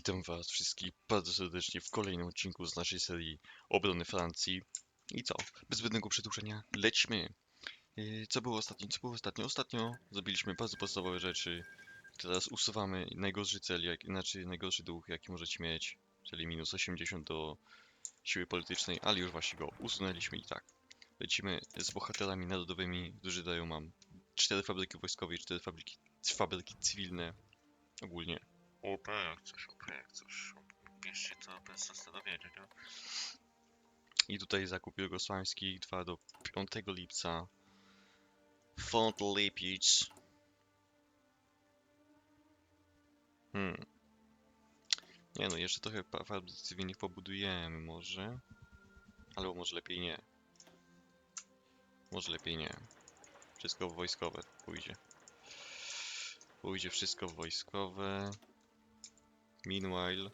Witam Was wszystkich bardzo serdecznie w kolejnym odcinku z naszej serii Obrony Francji. I co? Bez zbędnego przedłużenia, lećmy! Yy, Co było ostatnio? Co było ostatnio? Ostatnio zrobiliśmy bardzo podstawowe rzeczy. Teraz usuwamy najgorszy cel, jak, znaczy najgorszy duch, jaki możecie mieć, czyli minus 80 do siły politycznej, ale już właśnie go usunęliśmy i tak. Lecimy z bohaterami narodowymi, którzy dają nam cztery fabryki wojskowe i cztery fabryki, fabryki cywilne. Ogólnie OP jak coś, OP jak coś. Bierzcie to bez zastanowienia, nie? I tutaj zakup jugosłański trwa do 5 lipca. Font Lipic. Hmm. Nie no, jeszcze trochę fabryk cywilnych pobudujemy może. Albo może lepiej nie. Może lepiej nie. Wszystko wojskowe pójdzie. Pójdzie wszystko wojskowe. Meanwhile,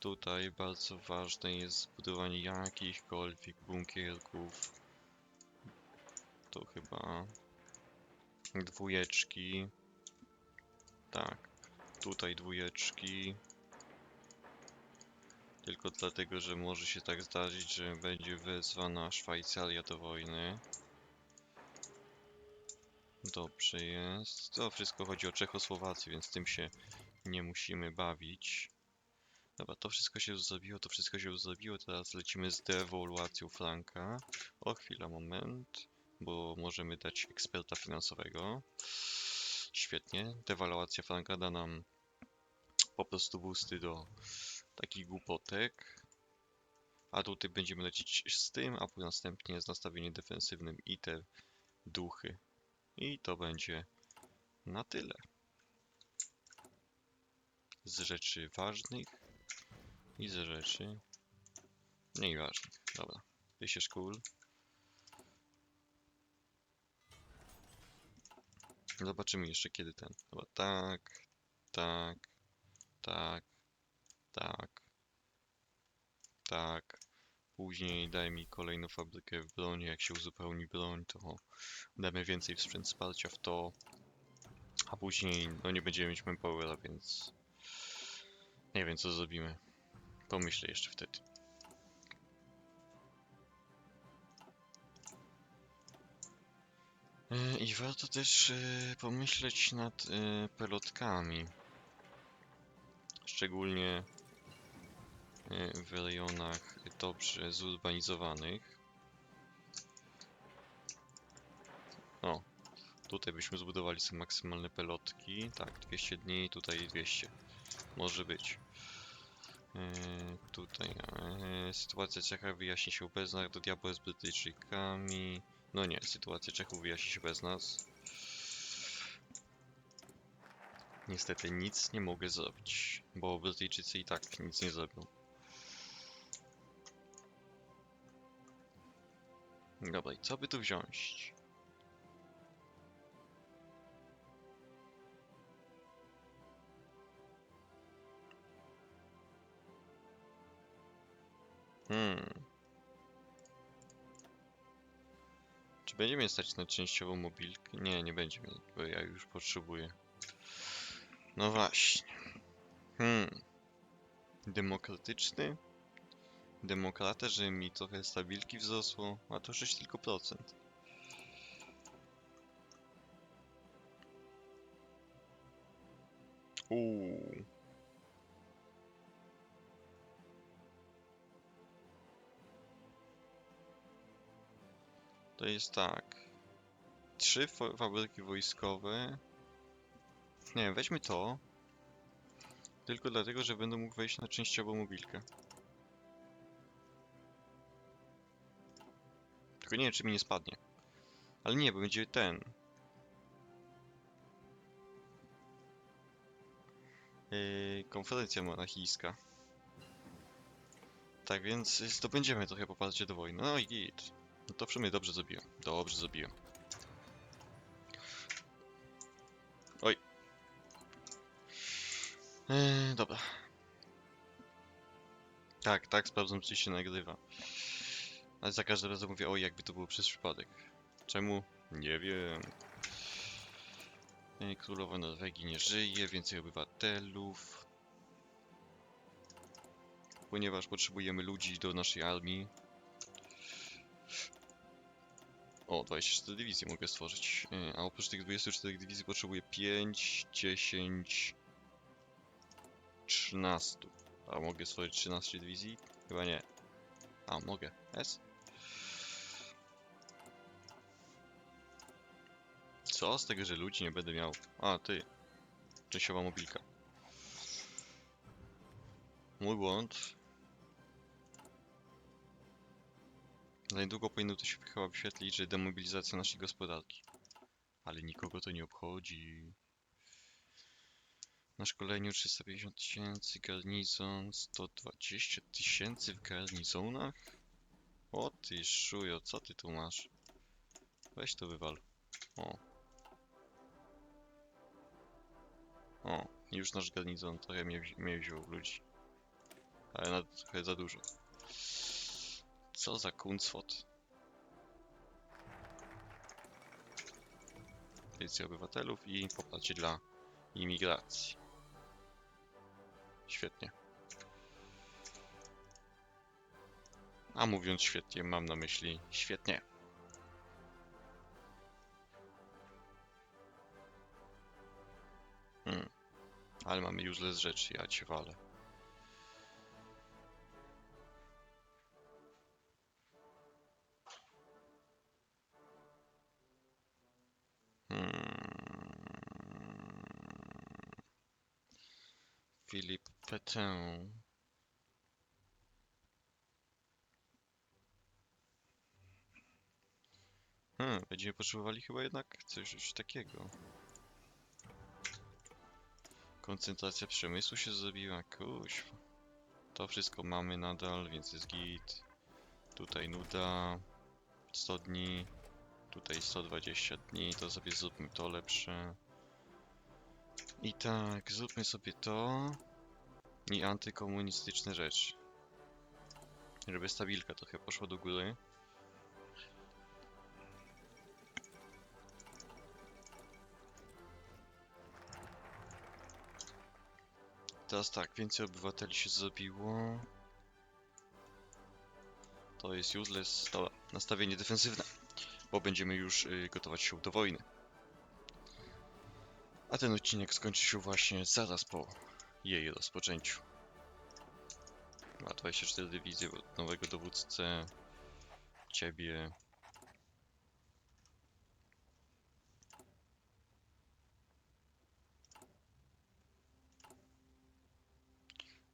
Tutaj bardzo ważne jest zbudowanie jakichkolwiek bunkierków. To chyba dwójeczki. Tak, tutaj dwójeczki. Tylko dlatego, że może się tak zdarzyć, że będzie wezwana Szwajcaria do wojny. Dobrze jest. To wszystko chodzi o Czechosłowację, więc tym się nie musimy bawić. Dobra, to wszystko się już zrobiło, to wszystko się już zrobiło, teraz lecimy z dewaluacją franka. O chwila, moment, bo możemy dać eksperta finansowego. Świetnie, dewaluacja franka da nam po prostu boosty do takich głupotek. A tutaj będziemy lecieć z tym, a następnie z nastawieniem defensywnym i te duchy. I to będzie na tyle. Z rzeczy ważnych i ze rzeczy mniej ważnych. Dobra, się szkól. Zobaczymy jeszcze kiedy ten. Dobra, tak, tak, tak, tak, tak. Później daj mi kolejną fabrykę w broni. Jak się uzupełni broń, to damy więcej w sprzęt wsparcia w to. A później, no nie będziemy mieć manpowera, więc nie wiem co zrobimy. Pomyślę jeszcze wtedy. E, I warto też e, pomyśleć nad e, pelotkami. Szczególnie w rejonach dobrze zurbanizowanych. O, tutaj byśmy zbudowali sobie maksymalne pelotki. Tak, 200 dni, tutaj 200. Może być. Eee, tutaj eee, sytuacja Czechów wyjaśni się bez nas, do diabła z Brytyjczykami. No nie, sytuacja Czechów wyjaśni się bez nas. Niestety nic nie mogę zrobić, bo Brytyjczycy i tak nic nie zrobią. Dobra, i co by tu wziąć? Hmm. Czy będzie mnie stać na częściową mobilkę? Nie, nie będzie mnie, bo ja już potrzebuję. No właśnie. Hmm. Demokratyczny? Demokrata, że mi trochę stabilki wzrosło, a to 6 tylko procent. Uuu. To jest tak. Trzy fa- fabryki wojskowe. Nie wiem, weźmy to. Tylko dlatego, że będę mógł wejść na częściową mobilkę. Tylko nie wiem, czy mi nie spadnie. Ale nie, bo będzie ten. Yy, konferencja monachijska. Tak więc zdobędziemy trochę poparcie do wojny. No i git. No to w sumie dobrze zrobiłem. Dobrze zrobiłem. Oj. Eee, dobra. Tak, tak, sprawdzam czy się nagrywa. Ale za każdym razem mówię, oj, jakby to było przez przypadek. Czemu? Nie wiem. Królowa Norwegii nie żyje, więcej obywatelów. ponieważ potrzebujemy ludzi do naszej armii. O, 24 dywizje mogę stworzyć. E, A oprócz tych 24 dywizji potrzebuję 5, 10, 13. A mogę stworzyć 13 dywizji? Chyba nie. A, mogę. S? Co z tego, że ludzi nie będę miał? A, ty. Częściowa mobilka. Mój błąd. Za niedługo powinno to się chyba wyświetlić, że demobilizacja naszej gospodarki. Ale nikogo to nie obchodzi. Na szkoleniu 350 tysięcy, garnizon 120 tysięcy w garnizonach? O ty szujo, co ty tu masz? Weź to wywal. O. O, już nasz garnizon trochę mnie, mnie wziął ludzi. Ale na trochę za dużo. Co za kuncwot. Petycja obywatelów i poparcie dla imigracji. Świetnie. A mówiąc świetnie, mam na myśli świetnie. Hmm. Ale mamy useless rzeczy, ja cię walę. Petain. Hmm, będziemy potrzebowali chyba jednak coś coś takiego. Koncentracja przemysłu się zrobiła, kuźwa. To wszystko mamy nadal, więc jest git. Tutaj nuda. 100 dni. Tutaj 120 dni, to sobie zróbmy to lepsze. I tak, zróbmy sobie to. I antykomunistyczne rzeczy. Żeby stabilka trochę poszła do góry. Teraz tak, więcej obywateli się zrobiło. To jest useless. Dobra, nastawienie defensywne. Bo będziemy już y, gotować się do wojny. A ten odcinek skończy się właśnie zaraz po jej rozpoczęciu. Ma 24 dywizje od nowego dowódcę. Ciebie.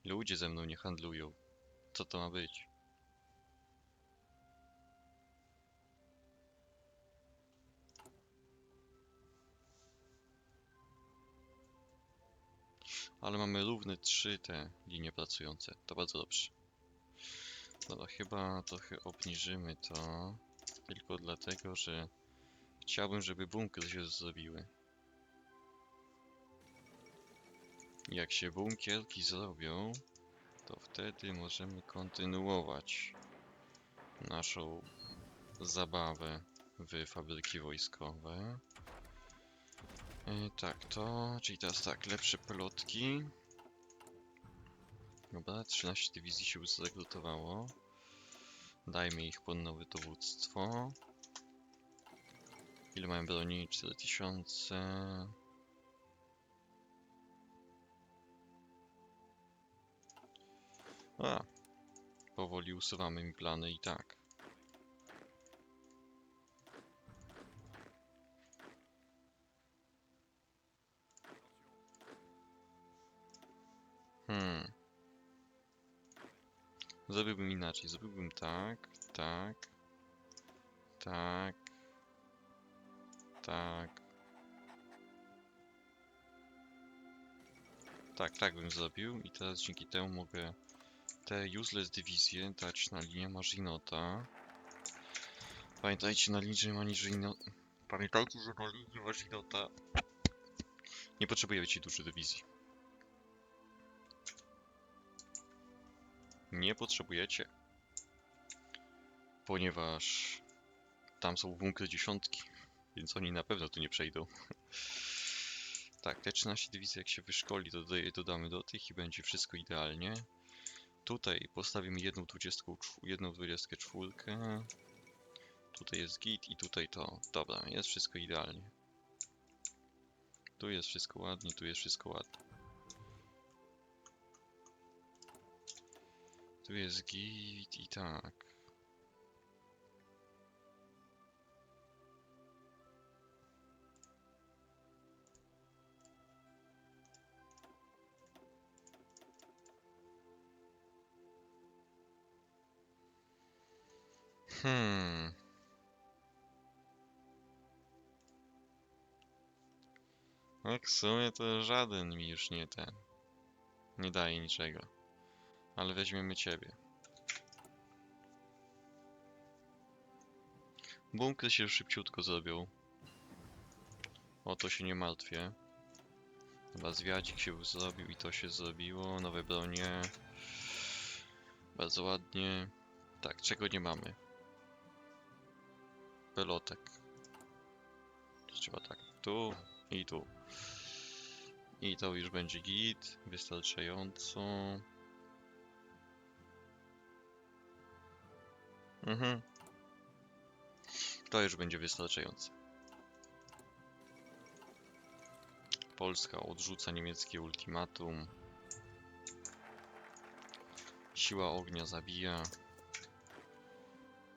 Ludzie ze mną nie handlują. Co to ma być? Ale mamy równe trzy te linie pracujące. To bardzo dobrze. Dobra, chyba trochę obniżymy to. Tylko dlatego, że chciałbym, żeby bunkry się zrobiły. Jak się bunkierki zrobią, to wtedy możemy kontynuować naszą zabawę w fabryki wojskowe. E, tak, to, czyli teraz tak, lepsze pelotki. Dobra, 13 dywizji się zrekrutowało. Dajmy ich pod nowe dowództwo. Ile mają broni? 4000. A, powoli usuwamy mi plany i tak. Zrobiłbym inaczej. Zrobiłbym tak, tak, tak, tak. Tak, tak bym zrobił i teraz dzięki temu mogę te useless dywizje dać na linię Maginota. Pamiętajcie na linii Maginota... Pamiętajcie, że na linii Maginota nie potrzebujecie dużej dywizji. Nie potrzebujecie. Ponieważ tam są bunkry dziesiątki, więc oni na pewno tu nie przejdą. tak, te 13 dywizji jak się wyszkoli, dodaje- dodamy do tych i będzie wszystko idealnie. Tutaj postawimy jedną 20, jedną 24. Tutaj jest git i tutaj to. Dobra, jest wszystko idealnie. Tu jest wszystko ładnie, tu jest wszystko ładnie. Tu jest git i tak. Hmm. Tak, w sumie to żaden mi już nie ten. Nie daje niczego. Ale weźmiemy ciebie. Bunkry się szybciutko zrobią. O to się nie martwię. Chyba zwiadzik się zrobił i to się zrobiło. Nowe bronie. Bardzo ładnie. Tak, czego nie mamy? Pelotek. Trzeba tak, tu i tu. I to już będzie git, wystarczająco. Mhm. To już będzie wystarczające. Polska odrzuca niemieckie ultimatum. Siła ognia zabija.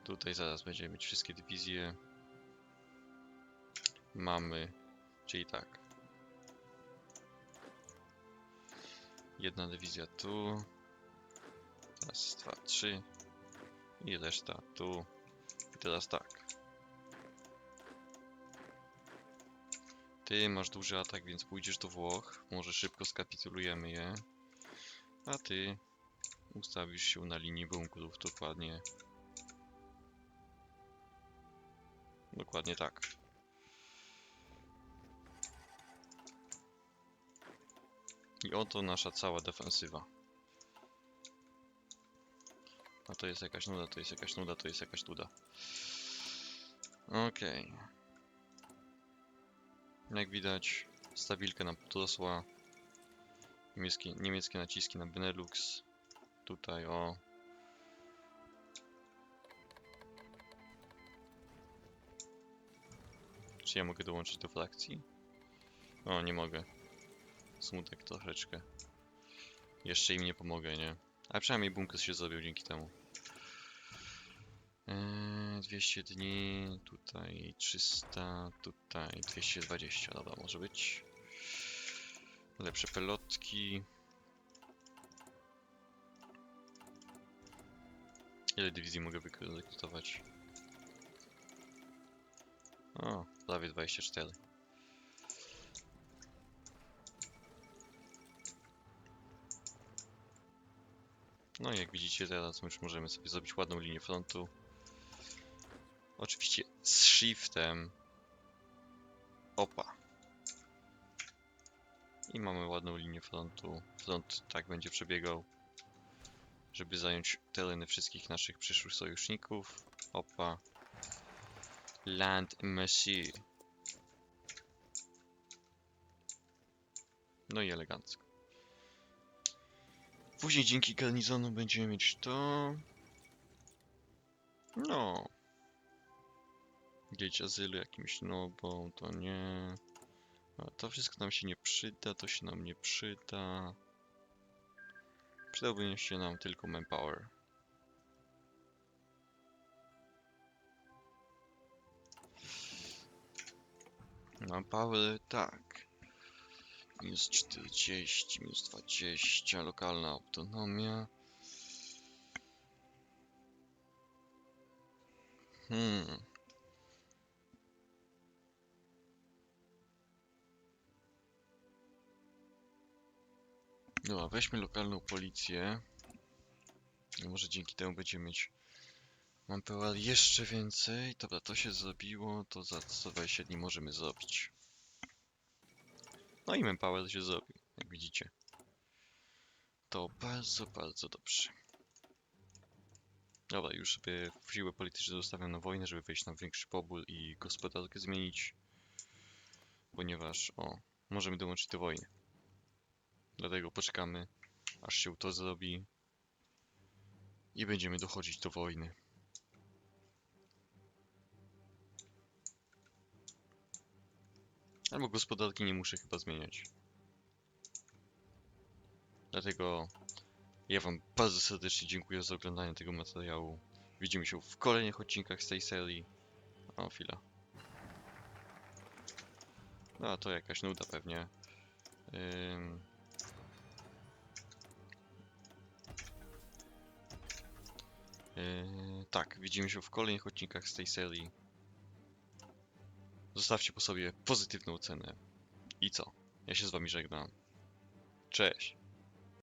Tutaj zaraz będziemy mieć wszystkie dywizje. Mamy, czyli tak. Jedna dywizja tu. Raz, dwa, trzy. I reszta tu. I teraz tak. Ty masz duży atak, więc pójdziesz do Włoch. Może szybko skapitulujemy je. A ty ustawisz się na linii bunkrów dokładnie. Dokładnie tak. I oto nasza cała defensywa. A to jest jakaś nuda, to jest jakaś nuda, to jest jakaś nuda. Okej. Jak widać, stabilka nam podrosła. Niemieckie, niemieckie naciski na Benelux. Tutaj o. Czy ja mogę dołączyć do frakcji? O, nie mogę. Smutek troszeczkę. Jeszcze im nie pomogę, nie? A przynajmniej bunkier się zrobił dzięki temu. Eee, 200 dni, tutaj 300, tutaj 220, dobra, może być. Lepsze pelotki. Ile dywizji mogę wykredytować? O, prawie 24. No i jak widzicie teraz już możemy sobie zrobić ładną linię frontu. Oczywiście z shiftem. Opa. I mamy ładną linię frontu. Front tak będzie przebiegał. Żeby zająć tereny wszystkich naszych przyszłych sojuszników. Opa. Land Messi. No i elegancko. Później dzięki garnizonu będziemy mieć to. No. Gdzieś azylu jakimś nobą, to nie. A to wszystko nam się nie przyda, to się nam nie przyda. Przydałby się nam tylko manpower. Manpower, tak. Minus 40, minus 20, lokalna autonomia. Hmm. Dobra, weźmy lokalną policję. Może dzięki temu będziemy mieć manpower jeszcze więcej. Dobra, to się zrobiło, to za 120 dni możemy zrobić. No i manpower się zrobił, jak widzicie. To bardzo, bardzo dobrze. Dobra, już sobie siłę polityczne zostawiam na wojnę, żeby wejść na większy pobór i gospodarkę zmienić. Ponieważ, o, możemy dołączyć do wojny. Dlatego poczekamy, aż się to zrobi. I będziemy dochodzić do wojny. Albo gospodarki nie muszę chyba zmieniać. Dlatego ja wam bardzo serdecznie dziękuję za oglądanie tego materiału. Widzimy się w kolejnych odcinkach z tej serii. O, chwila. No, to jakaś nuda pewnie. Ym... Yy, tak, widzimy się w kolejnych odcinkach z tej serii. Zostawcie po sobie pozytywną ocenę. I co? Ja się z wami żegnam. Cześć.